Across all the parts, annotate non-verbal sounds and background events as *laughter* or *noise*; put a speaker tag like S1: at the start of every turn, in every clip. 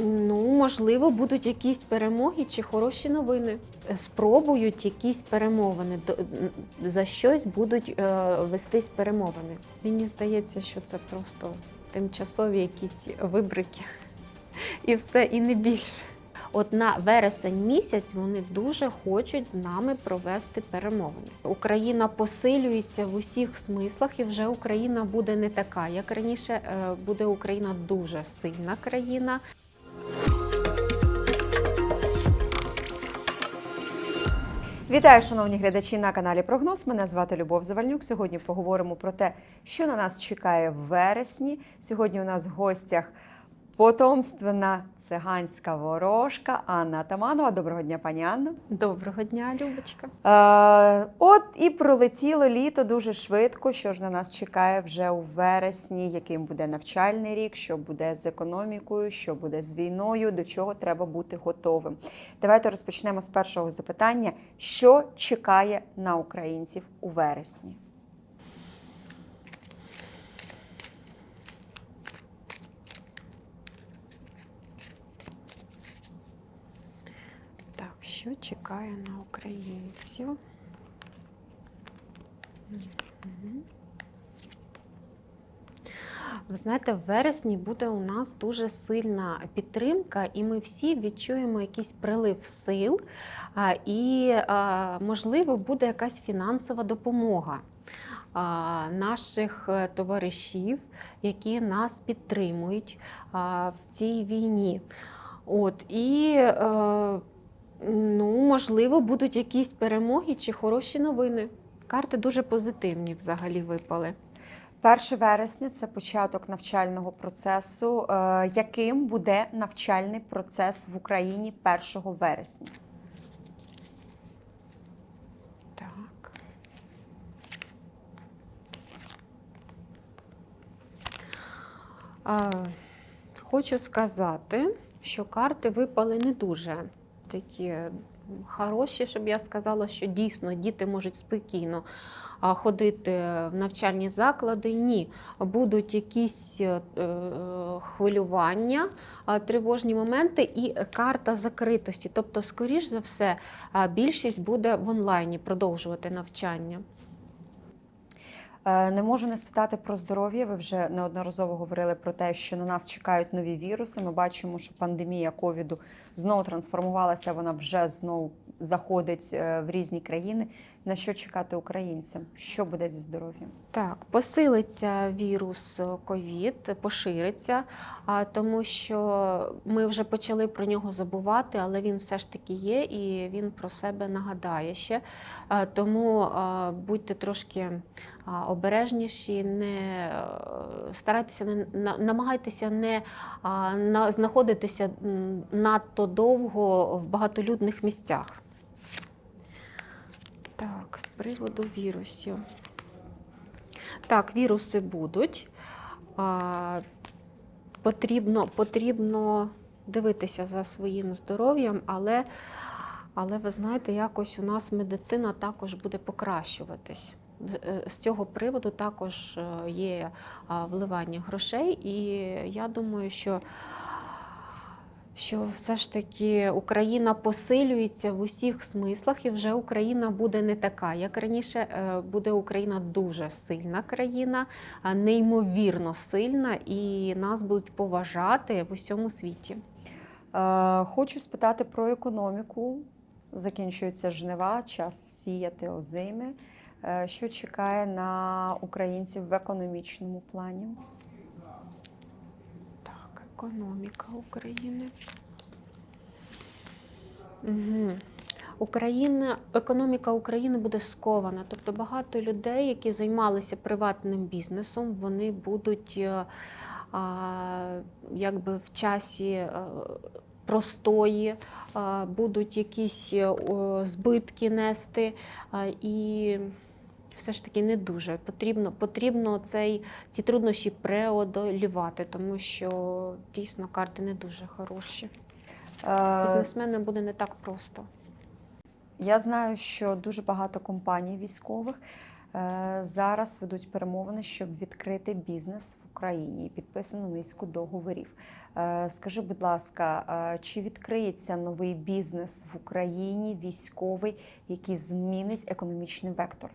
S1: Ну, можливо, будуть якісь перемоги чи хороші новини. Спробують якісь перемовини. За щось будуть е, вестись перемовини. Мені здається, що це просто тимчасові якісь вибрики. І все, і не більше. От на вересень місяць вони дуже хочуть з нами провести перемовини. Україна посилюється в усіх смислах, і вже Україна буде не така, як раніше. е, Буде Україна дуже сильна країна.
S2: Вітаю, шановні глядачі на каналі Прогноз. Мене звати Любов Завальнюк. Сьогодні поговоримо про те, що на нас чекає в вересні. Сьогодні у нас в гостях потомственна циганська ворожка Анна Атаманова. Доброго дня, пані Анно.
S1: Доброго дня, Любочка.
S2: Е, от і пролетіло літо дуже швидко. Що ж на нас чекає вже у вересні, яким буде навчальний рік, що буде з економікою, що буде з війною, до чого треба бути готовим. Давайте розпочнемо з першого запитання: що чекає на українців у вересні?
S1: Так, що чекає на українців? Ви знаєте, в вересні буде у нас дуже сильна підтримка, і ми всі відчуємо якийсь прилив сил, і, можливо, буде якась фінансова допомога наших е, товаришів, які нас підтримують в цій війні. От, і, е, ну, можливо, будуть якісь перемоги чи хороші новини. Карти дуже позитивні взагалі випали.
S2: 1 вересня це початок навчального процесу. Е, яким буде навчальний процес в Україні 1 вересня?
S1: Так. А, хочу сказати, що карти випали не дуже такі хороші, щоб я сказала, що дійсно діти можуть спокійно ходити в навчальні заклади. Ні, будуть якісь е, е, хвилювання, тривожні моменти і карта закритості. Тобто, скоріш за все, більшість буде в онлайні продовжувати навчання.
S2: Е, Не можу не спитати про здоров'я. Ви вже неодноразово говорили про те, що на нас чекають нові віруси. Ми бачимо, що пандемія ковіду знову трансформувалася. Вона вже знову заходить е, в різні країни. На що чекати українцям? Що буде зі здоров'ям?
S1: Так, посилиться вірус ковід, пошириться, а, тому що ми вже почали про нього забувати, але він все ж таки є і він про себе нагадає ще. Тому будьте трошки обережніші, не е, старайтеся не намагайтеся не знаходитися надто довго в багатолюдних місцях. Так, з приводу вірусів. Так, віруси будуть. Потрібно, потрібно дивитися за своїм здоров'ям, але, але ви знаєте, якось у нас медицина також буде покращуватись. З- е, цього приводу також е, є вливання грошей, і я думаю, що що все ж таки Україна посилюється в усіх смислах, і вже Україна буде не така. Як раніше е, буде Україна дуже сильна країна, неймовірно сильна, і нас будуть поважати в усьому світі.
S2: Хочу спитати про економіку. Закінчується жнива, час сіяти озими. Е, Що чекає на українців в економічному плані?
S1: Так, економіка України. Угу. Україна, економіка України буде скована. Тобто багато людей, які займалися приватним бізнесом, вони будуть е, а, якби в часі е, простої, будуть якісь збитки нести. І все ж таки не дуже. Потрібно, потрібно цей, ці труднощі преодолівати, тому що дійсно карти не дуже хороші.
S2: Е,
S1: Бізнесменам буде не так просто.
S2: Я знаю, що дуже багато компаній військових е, зараз ведуть перемовини, щоб відкрити бізнес в Україні. І Підписано низку договорів. Е, Скажи, будь ласка, чи відкриється новий бізнес в Україні, військовий, який змінить економічний вектор?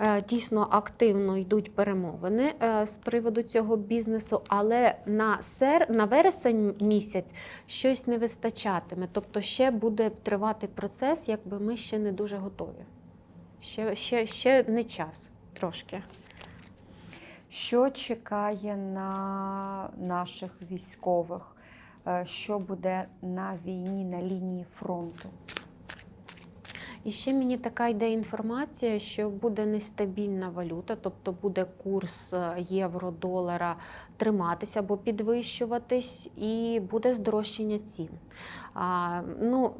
S1: Е, Дійсно активно йдуть перемовини е, з приводу цього бізнесу, але на сер... на вересень місяць щось не вистачатиме. Тобто ще буде тривати процес, якби ми ще не дуже готові. Ще, ще, ще не час трошки.
S2: Що чекає на наших військових? Е, Що буде на війні на лінії фронту?
S1: І ще мені така йде інформація, що буде нестабільна валюта, тобто буде курс е, євро-долара триматися або підвищуватись, і буде здорожчання цін. А, ну,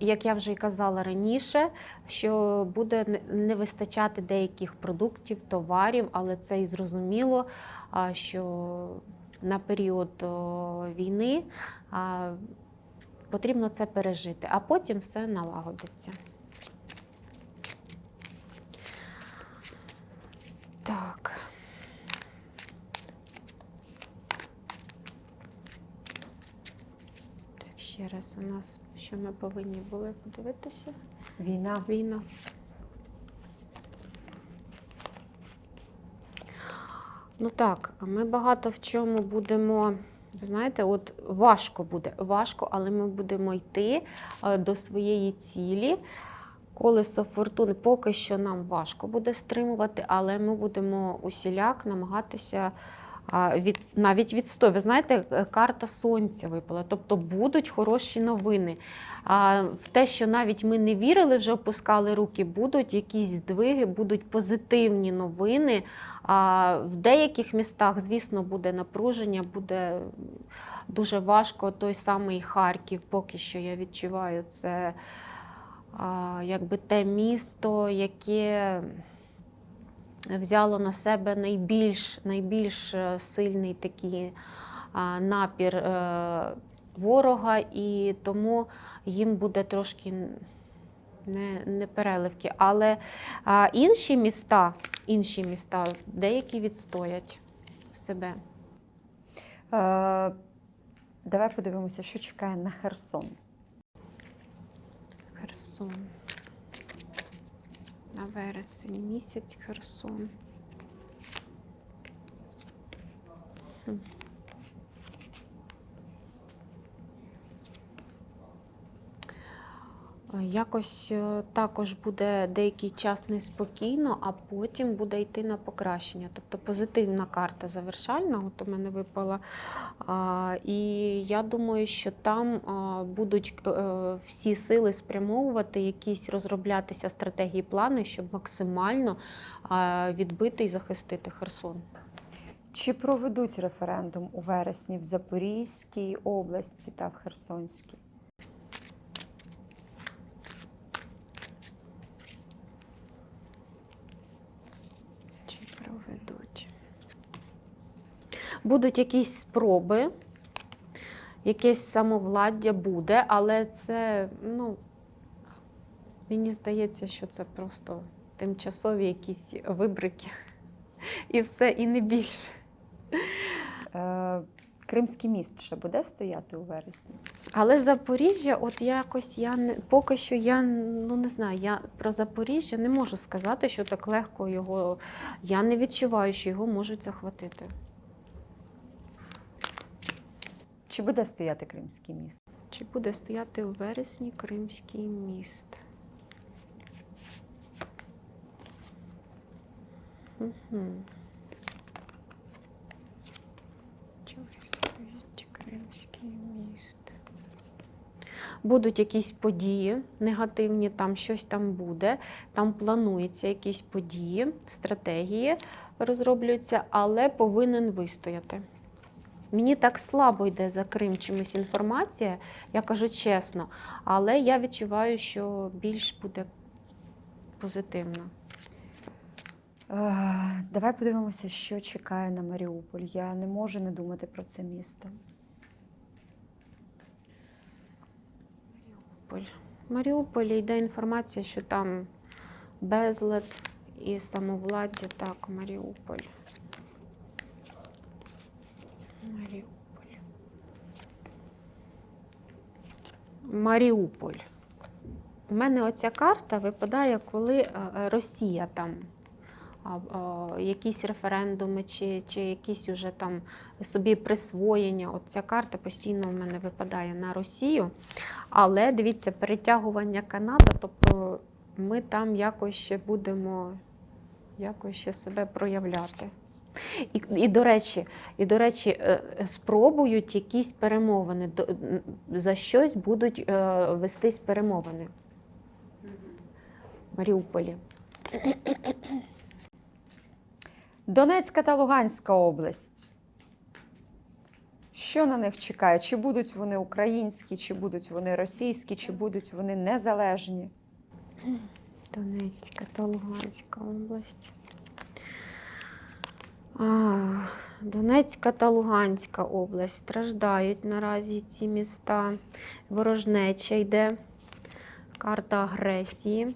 S1: як я вже й казала раніше, що буде не вистачати деяких продуктів, товарів, але це і зрозуміло, що на період війни потрібно це пережити, а потім все налагодиться. Так. Так, ще раз у нас, що ми повинні були подивитися?
S2: Війна.
S1: Війна. Ну так, ми багато в чому будемо. Знаєте, от важко буде, важко, але ми будемо йти е, до своєї цілі. Колесо фортуни поки що нам важко буде стримувати, але ми будемо усіляк намагатися від, навіть відстой. Ви знаєте, е, карта сонця випала, тобто будуть хороші новини. А в те, що навіть ми не вірили, вже опускали руки, будуть якісь здвиги, будуть позитивні новини. А в деяких містах, звісно, буде напруження, буде дуже важко. Той самий Харків, поки що я відчуваю, це якби те місто, яке взяло на себе найбільш, найбільш е, сильний такий напір е, ворога, і тому їм буде трошки не, не переливки. Але інші міста, інші міста, деякі відстоять себе.
S2: Е, Давай подивимося, що чекає на Херсон.
S1: Херсон. На вересень місяць Херсон. Хм. Е, Якось е, також буде деякий час неспокійно, а потім буде йти на покращення. Тобто позитивна карта завершальна, от у мене випала. І я думаю, що там будуть е, всі сили спрямовувати, якісь розроблятися стратегії, плани, щоб максимально відбити і захистити Херсон.
S2: Чи проведуть референдум у вересні в Запорізькій області та в Херсонській?
S1: Чи проведуть? Будуть якісь спроби, якесь самовладдя буде, але це, ну, мені здається, що це просто тимчасові якісь вибрики. *laughs* І все, і не більше.
S2: Е, Кримський міст ще буде стояти у вересні?
S1: Але Запоріжжя, от якось я не поки що я ну не знаю, я про Запоріжжя не можу сказати, що так легко його. Я не відчуваю, що його можуть захватити.
S2: Чи буде стояти Кримський міст?
S1: Чи буде стояти у вересні Кримський міст? Угу. Чи стоїть Кримський міст? Будуть якісь події негативні, там щось там буде, там плануються якісь події, стратегії розроблюються, але повинен вистояти. Мені так слабо йде за Крим чимось інформація, я кажу чесно, але я відчуваю, що більш буде позитивно.
S2: Е, Давай подивимося, що чекає на Маріуполь. Я не можу не думати про це місто.
S1: Маріуполь. В Маріуполі йде інформація, що там безлад і самовладдя, так, Маріуполь. Маріуполь. Маріуполь. У мене оця карта випадає, коли е, е, Росія там якісь референдуми чи, чи якісь уже там собі присвоєння. От ця карта постійно в мене випадає на Росію. Але дивіться, перетягування Канада, тобто ми там якось ще будемо якось ще себе проявляти. І, і, до речі, і, до речі, е, спробують якісь перемовини, за щось будуть е, вестись перемовини в Маріуполі.
S2: Донецька та Луганська область. Що на них чекає? Чи будуть вони українські, чи будуть вони російські, чи будуть вони незалежні?
S1: Донецька та Луганська область. А, Донецька та Луганська область страждають наразі ці міста. Ворожнеча йде. Карта агресії.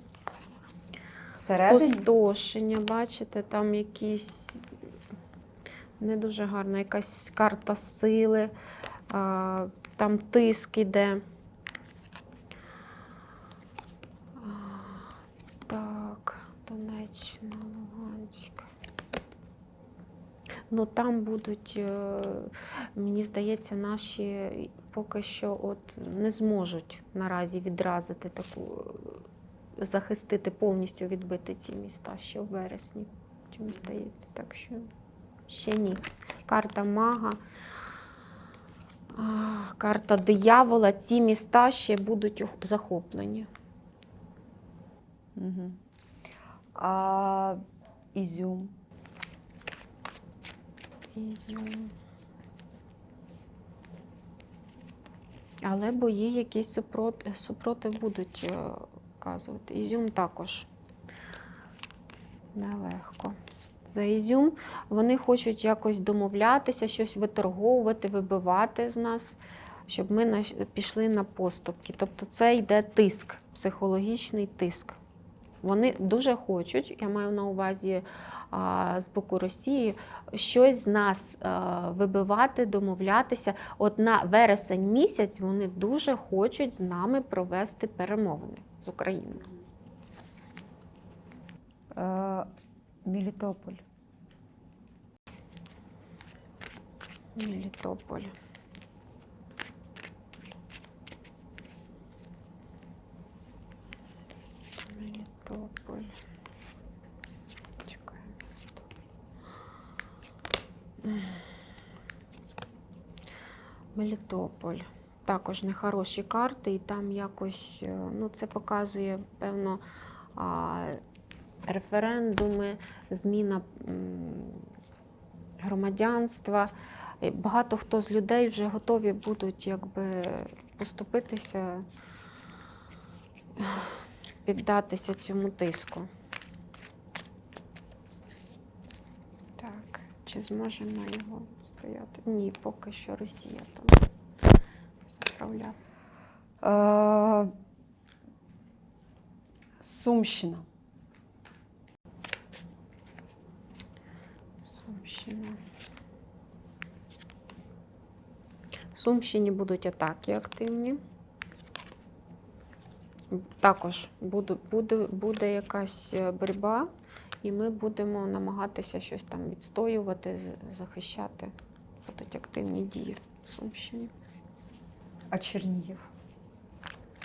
S2: Всередині?
S1: Спустошення, бачите, там якісь не дуже гарна, якась карта сили, там тиск іде. А, Так, Донеччина, Луганська. Ну там будуть, е, мені здається, наші поки що от не зможуть наразі відразити таку, е, захистити, повністю відбити ці міста ще в вересні. Чомусь здається, так що ще ні. Карта мага, карта диявола. Ці міста ще будуть захоплені.
S2: Угу. А Ізюм.
S1: Ізюм. Але бої якісь супротив, супротив будуть е, вказувати. Ізюм також нелегко. За Ізюм вони хочуть якось домовлятися, щось виторговувати, вибивати з нас, щоб ми пішли на поступки. Тобто це йде тиск, психологічний тиск. Вони дуже хочуть, я маю на увазі з боку Росії, щось з нас вибивати, домовлятися. От на вересень місяць вони дуже хочуть з нами провести перемовини з Україною.
S2: Е. Мелітополь.
S1: Мелітополь. Мелітополь. Також нехороші карти, і там якось, е, ну, це показує, певно, референдуми, зміна громадянства. Багато хто з людей вже готові будуть якби поступитися, піддатися цьому тиску. Так, чи зможемо його стояти? Ні, поки що Росія там заправляє.
S2: Е, Сумщина.
S1: Сумщина. В Сумщині будуть атаки активні. Також буде, буде, буде якась е, боротьба, і ми будемо намагатися щось там відстоювати, захищати. Будуть активні дії в Сумщині.
S2: А Чернігів.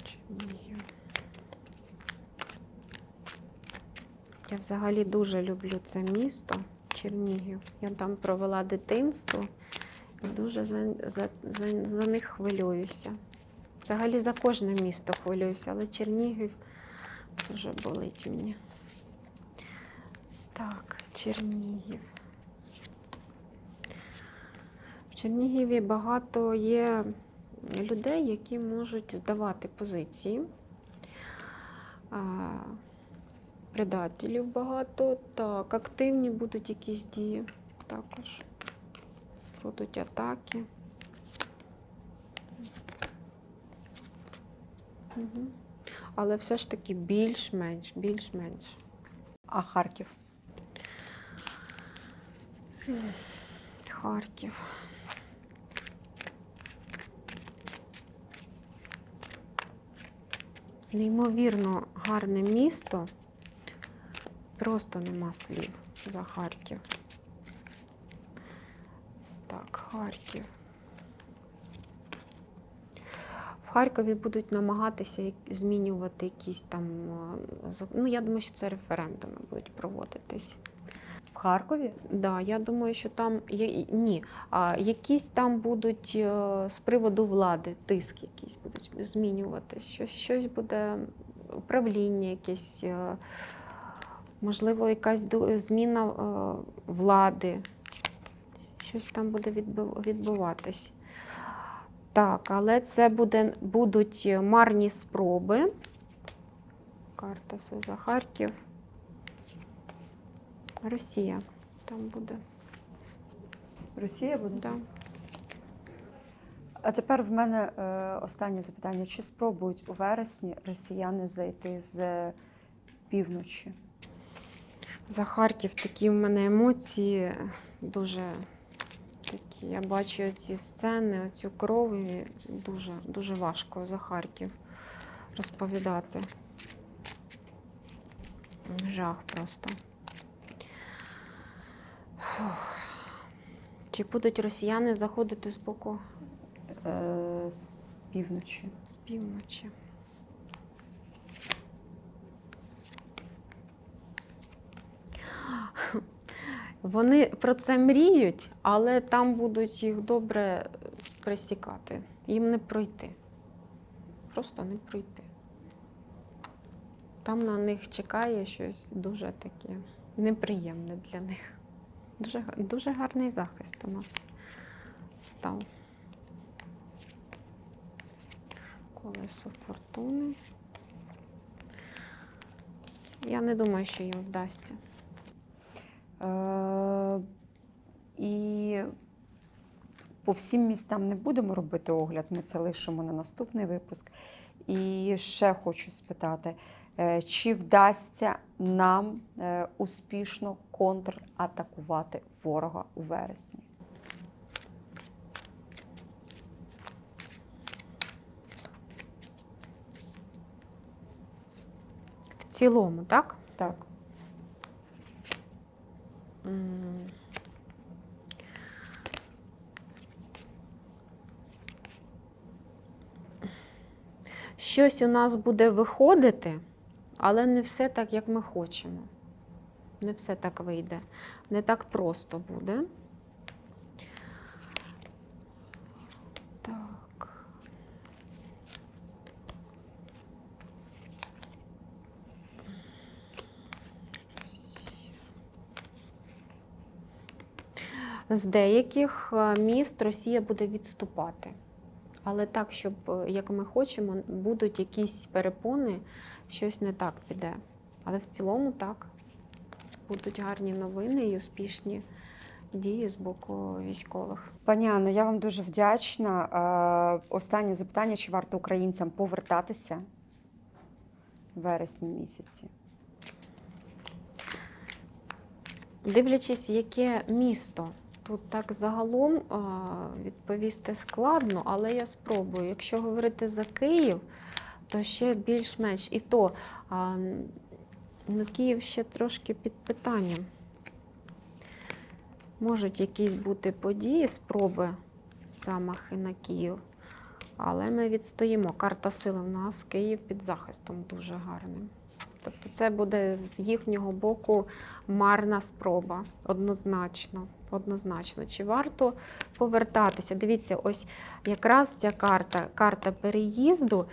S1: Чернігів. Я взагалі дуже люблю це місто, Чернігів. Я там провела дитинство і дуже за, за, за, за них хвилююся. Взагалі за кожне місто хвилююся, але Чернігів дуже болить мені. Так, Чернігів. В Чернігіві багато є людей, які можуть здавати позиції. Предателів багато. Так, активні будуть якісь дії також. Будуть атаки. Угу. Але все ж таки більш-менш, більш-менш.
S2: А Харків.
S1: Харків. Неймовірно гарне місто. Просто нема слів за Харків. Так, Харків. В Харкові будуть намагатися змінювати якісь там. е, Ну, я думаю, що це референдуми будуть проводитись.
S2: В Харкові?
S1: Да, я думаю, що там є ні. А якісь там будуть е, з приводу влади, тиск якісь будуть змінюватись. Щось, щось буде управління, якесь, е, можливо, якась зміна е, влади. Щось там буде відбуватись. Так, але це буде, будуть марні спроби. Карта це за Харків. Росія там буде.
S2: Росія буде?
S1: Да.
S2: А тепер в мене е, останнє запитання: чи спробують у вересні росіяни зайти з півночі?
S1: За Харків такі в мене емоції дуже такі. Я бачу ці сцени, цю кров, і дуже, дуже важко за Харків розповідати. Жах просто. Фух. Чи будуть росіяни заходити з боку
S2: Е, з півночі.
S1: з півночі? Вони про це мріють, але там будуть їх добре присікати. Їм не пройти. Просто не пройти. Там на них чекає щось дуже таке неприємне для них. Дуже, дуже гарний захист у нас став. Колесо фортуни. Я не думаю, що їм вдасться.
S2: Е, і по всім містам не будемо робити огляд, ми це лишимо на наступний випуск. І ще хочу спитати, чи вдасться нам е, успішно контратакувати ворога у вересні?
S1: В цілому, так?
S2: Так.
S1: Щось у нас буде виходити, але не все так, як ми хочемо. Не все так вийде. Не так просто буде. Так. З деяких е, міст Росія буде відступати. Але так, щоб е, як ми хочемо, будуть якісь перепони, щось не так піде. Але в цілому так. Будуть гарні новини і успішні дії з боку військових.
S2: Пані Анно, я вам дуже вдячна. Останнє запитання: чи варто українцям повертатися в вересні місяці?
S1: Дивлячись, в яке місто. Тут так загалом відповісти складно, але я спробую. Якщо говорити за Київ, то ще більш-менш і то а, ну, Київ ще трошки під питанням. Можуть якісь бути події, спроби замахи на Київ. Але ми відстоїмо. Карта сили в нас Київ під захистом дуже гарним. Тобто це буде з їхнього боку марна спроба. Однозначно. Однозначно. Чи варто повертатися? Дивіться, ось якраз ця карта, карта переїзду.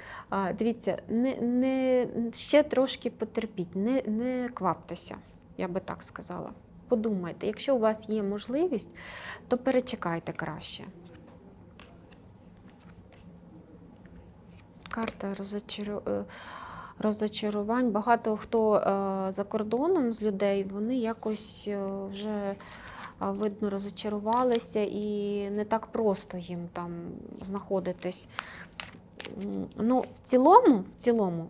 S1: Дивіться, не, не, ще трошки потерпіть, не, не кваптеся, я би так сказала. Подумайте, якщо у вас є можливість, то перечекайте краще. Карта розочару... е, розочарувань. Багато хто е, за кордоном з людей, вони якось е, вже видно розочарувалися і не так просто їм там знаходитись. Ну, в цілому, в цілому,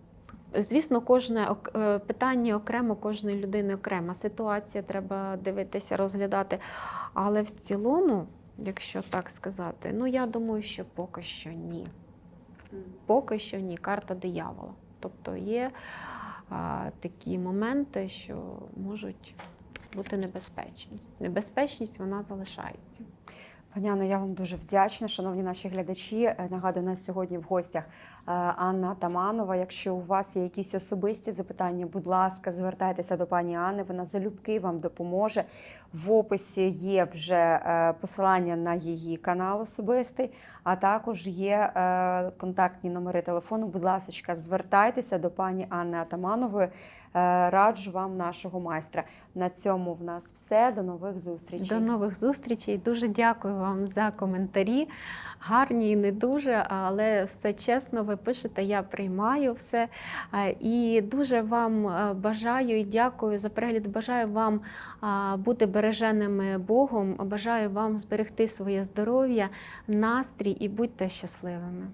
S1: звісно, кожне е, питання окремо, кожної людини окрема ситуація, треба дивитися, розглядати. Але в цілому, якщо так сказати, ну я думаю, що поки що ні. Поки що ні. Карта диявола. Тобто є а, такі моменти, що можуть бути небезпечні. Небезпечність вона залишається.
S2: Паняна, я вам дуже вдячна, шановні наші глядачі. Е, Нагадую, у нас сьогодні в гостях Анна Таманова. Якщо у вас є якісь особисті запитання, будь ласка, звертайтеся до пані Анни. Вона залюбки вам допоможе. В описі є вже е, посилання на її канал особистий, а також є е, контактні номери телефону. Будь ласка, звертайтеся до пані Анни Атаманової. Е, Раджу вам нашого майстра. На цьому в нас все. До нових зустрічей.
S1: До нових зустрічей. Дуже дякую вам за коментарі. Гарні і не дуже, але все чесно, ви пишете, я приймаю все. І дуже вам е, бажаю і дякую за перегляд. Бажаю вам бути береженими Богом. Бажаю вам зберегти своє здоров'я, настрій і будьте щасливими.